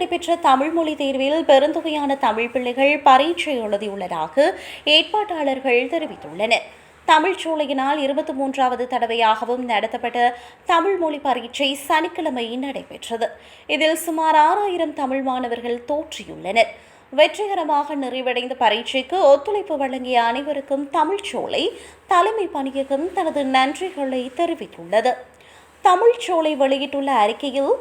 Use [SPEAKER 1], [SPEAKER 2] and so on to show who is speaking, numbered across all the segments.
[SPEAKER 1] நடைபெற்ற தமிழ் மொழி தேர்வில் பெருந்தொகையான தமிழ் பிள்ளைகள் பரீட்சை எழுதியுள்ளதாக ஏற்பாட்டாளர்கள் தெரிவித்துள்ளனர். தமிழ்ச்சோலையினால் இருபத்தி மூன்றாவது தடவையாகவும் நடத்தப்பட்ட தமிழ் மொழி பரீட்சை சனிக்கிழமை நடைபெற்றது. இதில் சுமார் ஆறாயிரம் தமிழ் மாணவர்கள் தோற்றியுள்ளனர். வெற்றிகரமாக நிறைவடைந்த பரீட்சைக்கு ஒத்துழைப்பு வழங்கிய அனைவருக்கும் தமிழ்ச்சோலை தலைமை பணியகம் தனது நன்றிகளை தெரிவித்துள்ளது. தமிழ்ச்சோலை வெளியிட்டுள்ள அறிக்கையில்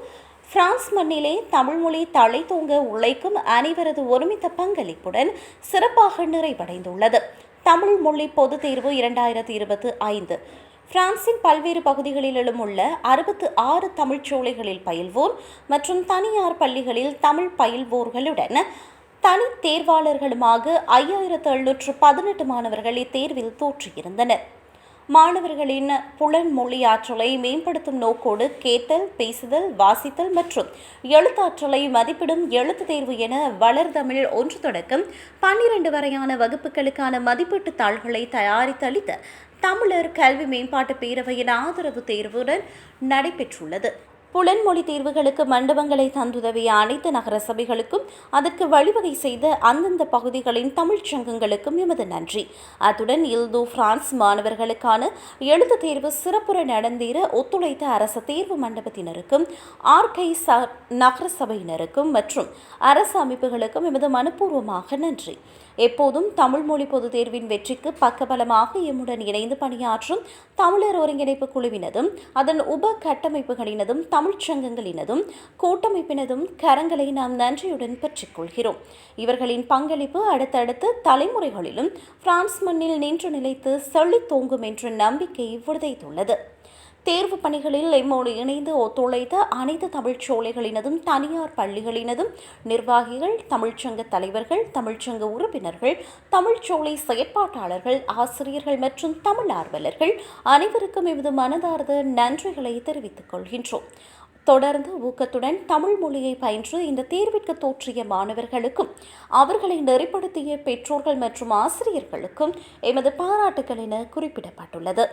[SPEAKER 1] பிரான்ஸ் மண்ணிலே தமிழ்மொழி தலை தூங்க உழைக்கும் அனைவரது ஒருமித்த பங்களிப்புடன் சிறப்பாக நிறைவடைந்துள்ளது. தமிழ் மொழி பொதுத் தேர்வு இரண்டாயிரத்தி இருபத்தி ஐந்து. பிரான்சின் பல்வேறு பகுதிகளிலும் உள்ள அறுபத்து ஆறு தமிழ்ச்சோலைகளில் பயில்வோர் மற்றும் தனியார் பள்ளிகளில் தமிழ் பயில்வோர்களுடன் தனி தேர்வாளர்களுமாக ஐயாயிரத்து எழுநூற்று பதினெட்டு மாணவர்கள் இத்தேர்வில் தோற்றியிருந்தனர். மாணவர்களின் புலன் மொழி ஆற்றலை மேம்படுத்தும் நோக்கோடு கேட்டல் பேசுதல் வாசித்தல் மற்றும் எழுத்தாற்றலை மதிப்பிடும் எழுத்து தேர்வு என வளர்தமிழ் ஒன்று தொடக்கம் பன்னிரண்டு வரையான வகுப்புகளுக்கான மதிப்பீட்டு தாள்களை தயாரித்தளித்த தமிழர் கல்வி மேம்பாட்டு பேரவையின் ஆதரவு தேர்வுடன் நடைபெற்றுள்ளது. புலன்மொழி தேர்வுகளுக்கு மண்டபங்களை தந்துதவிய அனைத்து நகர சபைகளுக்கும் அதற்கு வழிவகை செய்த அந்தந்த பகுதிகளின் தமிழ்ச் சங்கங்களுக்கும் எமது நன்றி. அத்துடன் இல்து பிரான்ஸ் மாணவர்களுக்கான எழுத்து தேர்வு சிறப்புற நடந்தேற ஒத்துழைத்த அரசு தேர்வு மண்டபத்தினருக்கும் ஆர்கை நகரசபையினருக்கும் நகர சபையினருக்கும் மற்றும் அரசு அமைப்புகளுக்கும் எமது மனப்பூர்வமாக நன்றி. எப்போதும் தமிழ் மொழி பொதுத் தேர்வின் வெற்றிக்கு பக்கபலமாக எம்முடன் இணைந்து பணியாற்றும் தமிழர் ஒருங்கிணைப்பு குழுவினதும் அதன் உப கட்டமைப்புகளினதும் தமிழ்ச் சங்கங்களினதும் கூட்டமைப்பினதும் கரங்களை நாம் நன்றியுடன் பெற்றுக்கொள்கிறோம் இவர்களின் பங்களிப்பு அடுத்தடுத்த தலைமுறைகளிலும் பிரான்ஸ் மண்ணில் நின்று நிலைத்து செழித்தோங்கும் என்ற நம்பிக்கை விடுதைத்துள்ளது. தேர்வு பணிகளில் எம்மோடு இணைந்து ஒத்துழைத்த அனைத்து தமிழ்ச் சோலைகளினதும் தனியார் பள்ளிகளினதும் நிர்வாகிகள் தமிழ்ச்சங்க தலைவர்கள் தமிழ்ச்சங்க உறுப்பினர்கள் தமிழ்ச்சோலை செயற்பாட்டாளர்கள் ஆசிரியர்கள் மற்றும் தமிழ் ஆர்வலர்கள் அனைவருக்கும் எமது மனதார்ந்த நன்றிகளை தெரிவித்துக் கொள்கின்றோம். தொடர்ந்து ஊக்கத்துடன் தமிழ் மொழியை பயின்று இந்த தேர்விற்கு தோற்றிய மாணவர்களுக்கும் அவர்களை நெறிப்படுத்திய பெற்றோர்கள் மற்றும் ஆசிரியர்களுக்கும் எமது பாராட்டுகள் என குறிப்பிடப்பட்டுள்ளது.